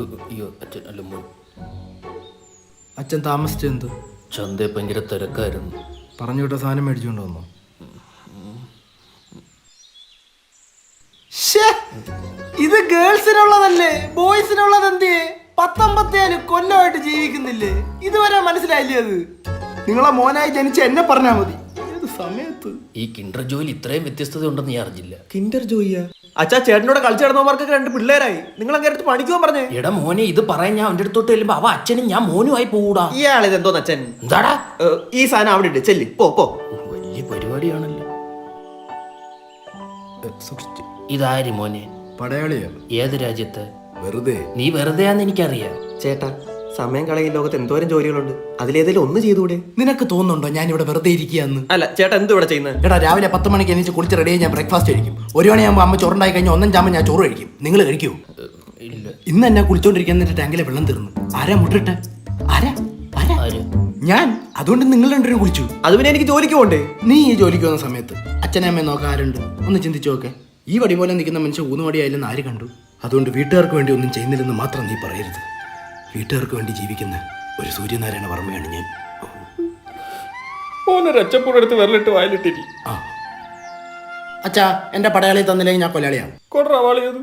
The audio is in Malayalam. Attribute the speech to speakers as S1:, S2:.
S1: അയ്യോ അച്ഛൻ അല്ല മോൻ.
S2: അച്ഛൻ താമസിച്ചെന്ത്
S1: ചന്ത ഭയങ്കര തിരക്കായിരുന്നു.
S2: പറഞ്ഞു വിട്ട സാധനം മേടിച്ചുകൊണ്ട് വന്നു? ഇത് ഗേൾസിനുള്ളതല്ലേ? ബോയ്സിനുള്ളത് എന്തേ പത്തൊമ്പത്തേഴ് കൊല്ലമായിട്ട് ജീവിക്കുന്നില്ലേ? ഇതുവരെ മനസ്സിലായില്ലേ അത്? നിങ്ങളെ മോനായി ജനിച്ച എന്നെ പറഞ്ഞാൽ മതി. സമയത്ത്.
S1: ഈ കിൻഡർ ജോയിൽ ഇത്രയും വ്യത്യസ്തത ഉണ്ടെന്ന് ഞാൻ അറിഞ്ഞില്ല.
S3: കിൻഡർ ജോയിയ? അച്ഛാ ചേട്ടനോട് കളിച്ചു നടന്നവർക്കൊക്കെ രണ്ട് പിള്ളേരായി. നിങ്ങൾ അങ്ങനെ അടുത്ത് പണിക്കുവാൻ പറഞ്ഞേ.
S1: എടാ മോനെ ഇത് പറയാൻ ഞാൻ അവന്റെ അടുത്തോട്ട് ചെല്ലുമ്പോ അവ അച്ഛനും ഞാൻ മോനുമായി പോകൂടാ.
S3: ഇയാൾ ഇത് എന്തോന്ന് അച്ഛൻ?
S1: എന്താടാ?
S3: ഈ സാധനം അവിടെ ഇട്ട് ചെല്ലി. പോ പോ.
S1: വലിയ പരിപാടിയാണല്ലോ. ഇതാര് മോനെ?
S2: പടയാളിയാണ്.
S1: ഏത് രാജ്യത്ത്?
S2: വെറുതെ.
S1: നീ വെറുതെയാന്ന് എനിക്കറിയാം.
S3: ചേട്ടാ സമയം കളയും ലോകത്ത് എന്തോരം ജോലികളുണ്ട്. അതിലേതെങ്കിലും ഒന്ന് ചെയ്തുകൂടെ?
S2: നിനക്ക് തോന്നുന്നുണ്ടോ ഞാൻ ഇവിടെ വെറുതെ ഇരിക്കുകയെന്ന്?
S3: അല്ല ചേട്ടാ എന്ത് ഇവിടെ ചെയ്യുന്നത്
S2: എടാ രാവിലെ പത്ത് മണിക്ക് എണീച്ച് കുളിച്ച് റെഡി ഞാൻ ബ്രേക്ക്ഫാസ്റ്റ് കഴിക്കും. ഒരു മണിയാകുമ്പോൾ അമ്മ ചോറുണ്ടായി കഴിഞ്ഞാൽ ഒന്നും ചാമ്പ ഞാൻ ചോറ് കഴിക്കും. നിങ്ങൾ കഴിക്കൂ.
S1: ഇല്ല.
S2: ഇന്ന് എന്നെ കുളിച്ചോണ്ടിരിക്കാൻ എന്നിട്ട് ടാങ്കിലെ വെള്ളം തീർന്നു. ആരാ മുട്ടിട്ടെ? ആരാ? ആരാ? ഞാൻ. അതുകൊണ്ട് നിങ്ങൾ രണ്ടുപേരും കുളിച്ചു.
S3: അത് പിന്നെ എനിക്ക് ജോലിക്ക് പോണ്ടേ?
S2: നീ ഈ ജോലിക്ക് പോകുന്ന സമയത്ത് അച്ഛനെ അമ്മയെ നോക്കാൻ ആരുണ്ട്? ഒന്ന് ചിന്തിച്ചു നോക്കെ. ഈ വടി പോലെ നിൽക്കുന്ന മനുഷ്യൻ ഊന്നുവടിയായില്ലെന്ന് ആര് കണ്ടു? അതുകൊണ്ട് വീട്ടുകാർക്ക് വേണ്ടി ഒന്നും ചെയ്യുന്നില്ലെന്ന് മാത്രം നീ പറയരുത്. വീട്ടുകാർക്ക് വേണ്ടി ജീവിക്കുന്ന ഒരു സൂര്യനാരായണ വർമ്മയാണ് ഞാൻ.
S3: ഓനൊരു അച്ചപ്പൂടെടുത്ത് വിരലിട്ട് വയലിട്ടിരി.
S2: ആ. അച്ഛാ എന്റെ പടയാളി തന്നില്ലെങ്കിൽ ഞാൻ കൊലയാളിയാണ്
S3: കൊടറാ വാളിയത്